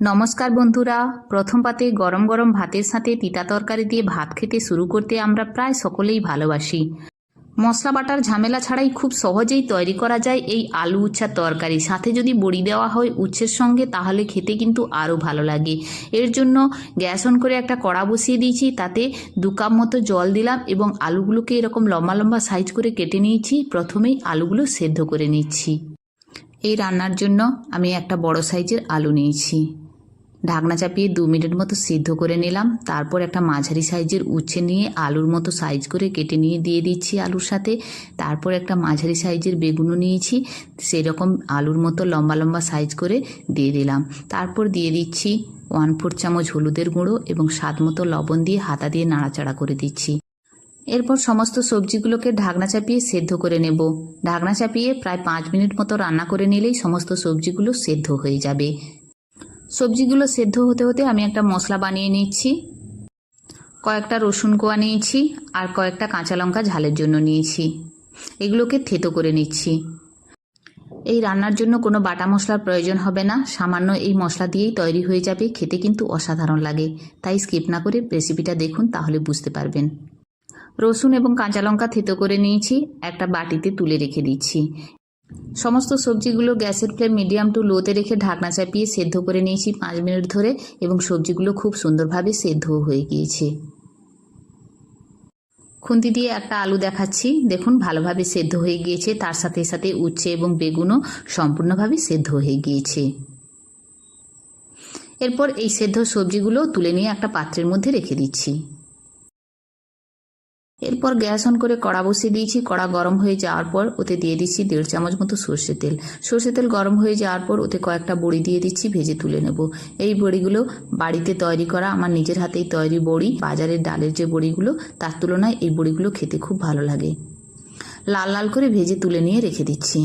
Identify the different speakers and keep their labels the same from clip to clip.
Speaker 1: নমস্কার বন্ধুরা। প্রথম পাতে গরম গরম ভাতের সাথে তিতা তরকারি দিয়ে ভাত খেতে শুরু করতে আমরা প্রায় সকলেই ভালোবাসি। মশলা বাটার ঝামেলা ছাড়াই খুব সহজেই তৈরি করা যায় এই আলু উচ্ছার তরকারি। সাথে যদি বড়ি দেওয়া হয় উচ্ছের সঙ্গে, তাহলে খেতে কিন্তু আরও ভালো লাগে। এর জন্য গ্যাস অন করে একটা কড়া বসিয়ে দিয়েছি, তাতে দু কাপ মতো জল দিলাম এবং আলুগুলোকে এরকম লম্বা লম্বা সাইজ করে কেটে নিয়েছি। প্রথমেই আলুগুলো সেদ্ধ করে নিচ্ছি। এই রান্নার জন্য আমি একটা বড় সাইজের আলু নিয়েছি। ঢাকনা চাপিয়ে দু মিনিট মতো সিদ্ধ করে নিলাম। তারপর একটা মাঝারি সাইজের উচ্ছে নিয়ে আলুর মতো সাইজ করে কেটে নিয়ে দিয়ে দিচ্ছি আলুর সাথে। তারপর একটা মাঝারি সাইজের বেগুনও নিয়েছি। সেই রকম আলুর মতো লম্বা লম্বা সাইজ করে দিয়ে দিলাম। তারপর দিয়ে দিচ্ছি ওয়ান ফোর চামচ হলুদের গুঁড়ো এবং স্বাদ মতো লবণ দিয়ে হাতা দিয়ে নাড়াচাড়া করে দিচ্ছি। এরপর সমস্ত সবজিগুলোকে ঢাকনা চাপিয়ে সেদ্ধ করে নেব। ঢাকনা চাপিয়ে প্রায় পাঁচ মিনিট মতো রান্না করে নিলেই সমস্ত সবজিগুলো সেদ্ধ হয়ে যাবে। সবজিগুলো সেদ্ধ হতে হতে আমি একটা মশলা বানিয়ে নিচ্ছি। কয়েকটা রসুন কোয়া নিয়েছি আর কয়েকটা কাঁচা লঙ্কা ঝালের জন্য নিয়েছি। এগুলোকে থেতো করে নিচ্ছি। এই রান্নার জন্য কোনো বাটা মশলার প্রয়োজন হবে না। সামান্য এই মশলা দিয়েই তৈরি হয়ে যাবে। খেতে কিন্তু অসাধারণ লাগে। তাই স্কিপ না করে রেসিপিটা দেখুন, তাহলে বুঝতে পারবেন। রসুন এবং কাঁচা লঙ্কা থেতো করে নিয়েছি। একটা বাটিতে তুলে রেখে দিচ্ছি। সমস্ত সবজিগুলো গ্যাসের ফ্লেম মিডিয়াম টু লোতে রেখে ঢাকনা চাপিয়ে সেদ্ধ করে নিয়েছি পাঁচ মিনিট ধরে এবং সবজিগুলো খুব সুন্দরভাবে সেদ্ধ হয়ে গিয়েছে। খুন্তি দিয়ে একটা আলু দেখাচ্ছি। দেখুন, ভালোভাবে সেদ্ধ হয়ে গিয়েছে। তার সাথে সাথে উচ্ছে এবং বেগুনও সম্পূর্ণভাবে সেদ্ধ হয়ে গিয়েছে। এরপর এই সেদ্ধ সবজিগুলো তুলে নিয়ে একটা পাত্রের মধ্যে রেখে দিচ্ছি। এরপর গ্যাস অন করে কড়া বসিয়ে দিয়েছি। কড়া গরম হয়ে যাওয়ার পর ওতে দিয়ে দিচ্ছি দেড় চামচ মতো সর্ষে তেল। সর্ষে তেল গরম হয়ে যাওয়ার পর ওতে কয়েকটা বড়ি দিয়ে দিচ্ছি, ভেজে তুলে নেব। এই বড়িগুলো বাড়িতে তৈরি করা, আমার নিজের হাতেই তৈরি বড়ি, বাজারের ডালের যে বড়িগুলো, তার তুলনায় এই বড়িগুলো খেতে খুব ভালো লাগে। লাল লাল করে ভেজে তুলে নিয়ে রেখে দিচ্ছি।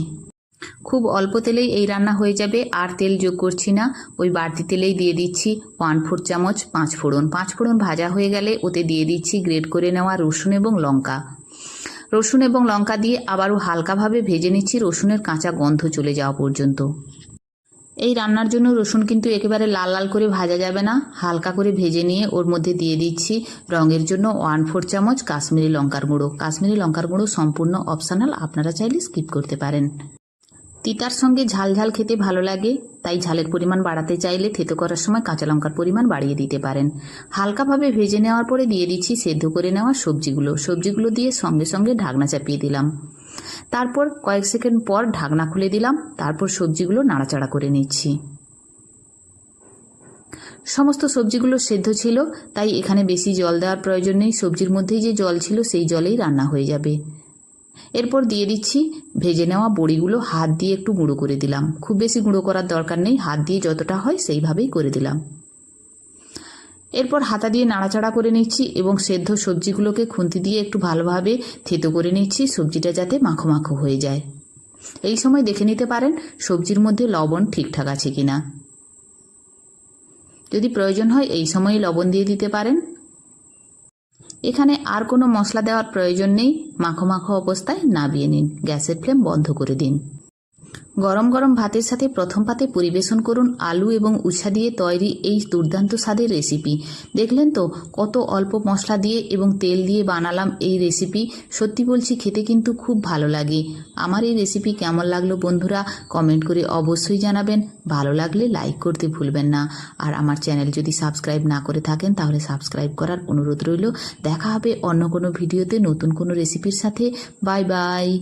Speaker 1: খুব অল্প তেলেই এই রান্না হয়ে যাবে। আর তেল যোগ করছি না। ওই বাড়তি তেলেই দিয়ে দিচ্ছি ওয়ান ফোর চামচ, পাঁচ ফোড়ন। পাঁচ ফোড়ন ভাজা হয়ে গেলে ওতে দিয়ে দিচ্ছি গ্রেড করে নেওয়া রসুন এবং লঙ্কা। রসুন এবং লঙ্কা দিয়ে আবারও হালকাভাবে ভেজে নিচ্ছি। রসুনের কাঁচা গন্ধ চলে যাওয়া পর্যন্ত। এই রান্নার জন্য রসুন কিন্তু একেবারে লাল লাল করে ভাজা যাবে না। হালকা করে ভেজে নিয়ে ওর মধ্যে দিয়ে দিচ্ছি রঙের জন্য ওয়ান ফোর চামচ কাশ্মীরি লঙ্কার গুঁড়ো। কাশ্মীরি লঙ্কার গুঁড়ো সম্পূর্ণ অপশনাল আপনারা চাইলে স্কিপ করতে পারেন। তিতার সঙ্গে ঝাল ঝাল খেতে ভালো লাগে, তাই ঝালের পরিমাণ বাড়াতে চাইলে থেতো করার সময় কাঁচা লঙ্কার পরিমাণ বাড়িয়ে দিতে পারেন। হালকাভাবে ভেজে নেওয়ার পরে দিয়ে দিচ্ছি সেদ্ধ করে নেওয়া সবজিগুলো। সবজিগুলো দিয়ে সঙ্গে সঙ্গে ঢাকনা চাপিয়ে দিলাম। তারপর কয়েক সেকেন্ড পর ঢাকনা খুলে দিলাম। তারপর সবজিগুলো নাড়াচাড়া করে নিচ্ছি। সমস্ত সবজিগুলো সেদ্ধ ছিল, তাই এখানে বেশি জল দেওয়ার প্রয়োজন নেই। সবজির মধ্যেই যে জল ছিল, সেই জলেই রান্না হয়ে যাবে। এরপর দিয়ে দিচ্ছি। ভেজে নেওয়া বড়িগুলো হাত দিয়ে একটু গুঁড়ো করে দিলাম। খুব বেশি গুঁড়ো করার দরকার নেই। হাত দিয়ে যতটা হয় সেইভাবেই করে দিলাম। এরপর হাতা দিয়ে নাড়াচাড়া করে নিচ্ছি এবং সেদ্ধ সবজিগুলোকে খুন্তি দিয়ে একটু ভালোভাবে থেতো করে নিচ্ছি। সবজিটা যাতে মাখো মাখো হয়ে যায়। এই সময় দেখে নিতে পারেন সবজির মধ্যে লবণ ঠিকঠাক আছে কিনা। যদি প্রয়োজন হয় এই সময় লবণ দিয়ে দিতে পারেন। এখানে আর কোনো মশলা দেওয়ার প্রয়োজন নেই। মাখো মাখো অবস্থায় নাবিয়ে নিন। গ্যাসের ফ্লেম বন্ধ করে দিন। গরম গরম ভাতের সাথে প্রথম পাতে পরিবেশন করুন আলু এবং উছা দিয়ে তৈরি এই দুর্দান্ত স্বাদের রেসিপি। দেখলেন তো, কত অল্প মশলা দিয়ে এবং তেল দিয়ে বানালাম এই রেসিপি। সত্যি বলছি, খেতে কিন্তু খুব ভালো লাগে। আমার এই রেসিপি কেমন লাগল বন্ধুরা, কমেন্ট করে অবশ্যই জানাবেন। ভালো লাগলে লাইক করতে ভুলবেন না। আর আমার চ্যানেল যদি সাবস্ক্রাইব না করে থাকেন, তাহলে সাবস্ক্রাইব করার অনুরোধ রইল। দেখা হবে অন্য কোনো ভিডিওতে নতুন কোনো রেসিপির সাথে। Bye bye.